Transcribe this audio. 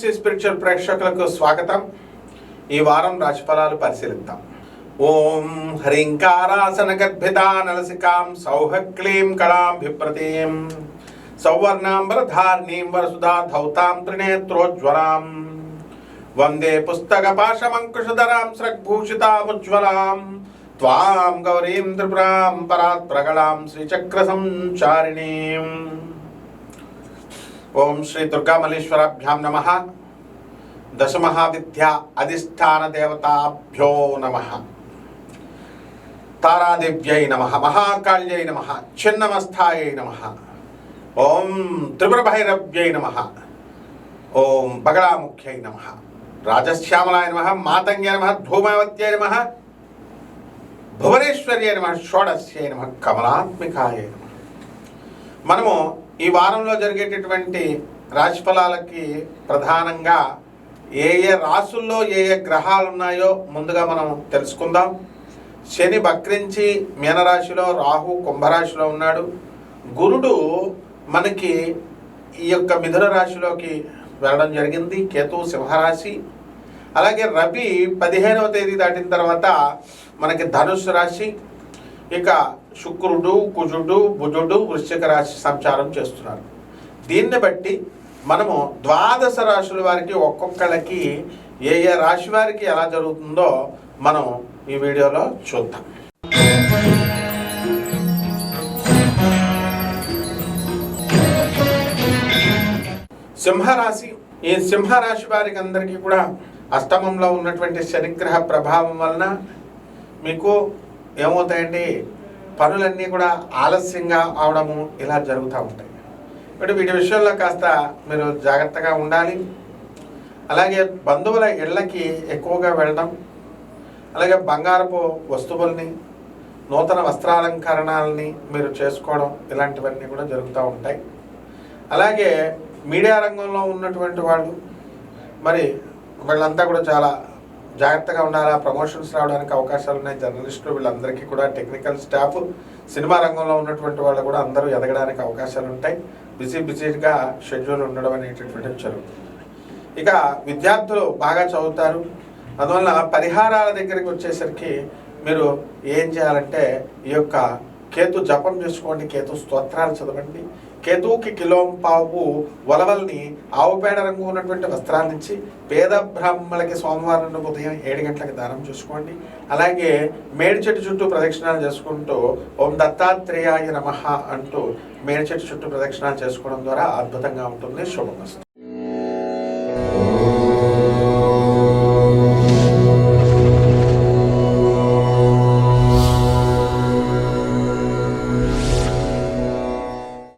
Picture ప్రేక్షకులకు స్వాగతం. ఈ వారం రాశిఫలాలు పరిశీలిద్దాం. ఓం హ్రీంకారాసన గద్భితా నలసికాం సౌహక్లీం కళాభిప్రతీం సౌవర్ణాంబరధార్ణీం వరసుధా ధౌతాం త్రినేత్రోజ్వలాం. వందే పుస్తక పాశమంకుశధరాం సృగ్భూషితాముజ్వలాం త్వాం గౌరీం త్రిపురాం పరాత్ ప్రగళాం శ్రీచక్ర సంచారిణీం. ఓం శ్రీ దుర్గామల్లేశ్వరాభ్యాం నమ దశమహావిద్యా అధిష్టాన దేవతాభ్యో నమ తారాదేవ్యై నమ మహాకాళ్యై నమ చిన్నమస్థాయై నమ ఓం త్రిపురభైరవ్యై నమ ఓం బగళాముఖ్యై నమ రాజశ్యామలాయ నమ మాతంగ్య నమ ధూమవత్యై నమ భువనేశ్వర్యై నమ షోడశ్యై నమ కమలాత్మికాయ నమ మనము ఈ వారంలో జరిగేటటువంటి రాశిఫలాలకి ప్రధానంగా ఏ ఏ రాసుల్లో ఏ ఏ గ్రహాలు ఉన్నాయో ముందుగా మనం తెలుసుకుందాం. శని బక్రించి మీనరాశిలో రాహు కుంభరాశిలో ఉన్నాడు. గురుడు మనకి ఈ యొక్క మిథున రాశిలోకి వెళ్ళడం జరిగింది కేతు సింహరాశి. అలాగే రవి పదిహేనవ తేదీ దాటిన తర్వాత మనకి ధనుసు రాశి. ఇక శుక్రుడు కుజుడు బుజుడు వృశ్చిక రాశి సంచారం చేస్తున్నారు. దీన్ని బట్టి మనము ద్వాదశ రాశుల వారికి ఒక్కొక్కళ్ళకి ఏ ఏ రాశి వారికి ఎలా జరుగుతుందో మనం ఈ వీడియోలో చూద్దాం. సింహరాశి ఈ సింహరాశి వారికి అందరికీ కూడా అష్టమంలో ఉన్నటువంటి శనిగ్రహ ప్రభావం వలన మీకు ఏమవుతాయండి పనులన్నీ కూడా ఆలస్యంగా అవడము ఇలా జరుగుతూ ఉంటాయి. ఇప్పుడు వీటి విషయంలో కాస్త మీరు జాగ్రత్తగా ఉండాలి. అలాగే బంధువుల ఇళ్ళకి ఎక్కువగా వెళ్ళడం అలాగే బంగారపు వస్తువుల్ని నూతన వస్త్రాలంకరణాలని మీరు చేసుకోవడం ఇలాంటివన్నీ కూడా జరుగుతూ ఉంటాయి. అలాగే మీడియా రంగంలో ఉన్నటువంటి వాళ్ళు మరి వీళ్ళంతా కూడా చాలా జాగ్రత్తగా ఉండాలా? ప్రమోషన్స్ రావడానికి అవకాశాలు ఉన్నాయి. జర్నలిస్టులు వీళ్ళందరికీ కూడా టెక్నికల్ స్టాఫ్ సినిమా రంగంలో ఉన్నటువంటి వాళ్ళు కూడా అందరూ ఎదగడానికి అవకాశాలు ఉంటాయి. బిజీ బిజీగా షెడ్యూల్ ఉండడం అనేటటువంటిది జరుగుతుంది. ఇక విద్యార్థులు బాగా చదువుతారు. అందువల్ల పరిహారాల దగ్గరికి వచ్చేసరికి మీరు ఏం చేయాలంటే ఈ యొక్క కేతు జపం చేసుకోండి కేతు స్తోత్రాలు చదవండి. కేతువుకి కిలోంపావు వలవల్ని ఆవు పేడ రంగు ఉన్నటువంటి వస్త్రాల నుంచి పేద బ్రాహ్మణులకి సోమవారం ఉదయం ఏడు గంటలకు దానం చేసుకోండి. అలాగే మేడి చెట్టు చుట్టూ ప్రదక్షిణాలు చేసుకుంటూ ఓం దత్తాత్రేయాయ నమః అంటూ మేడి చెట్టు చుట్టూ ప్రదక్షిణాలు చేసుకోవడం ద్వారా అద్భుతంగా ఉంటుంది. శుభమస్తు.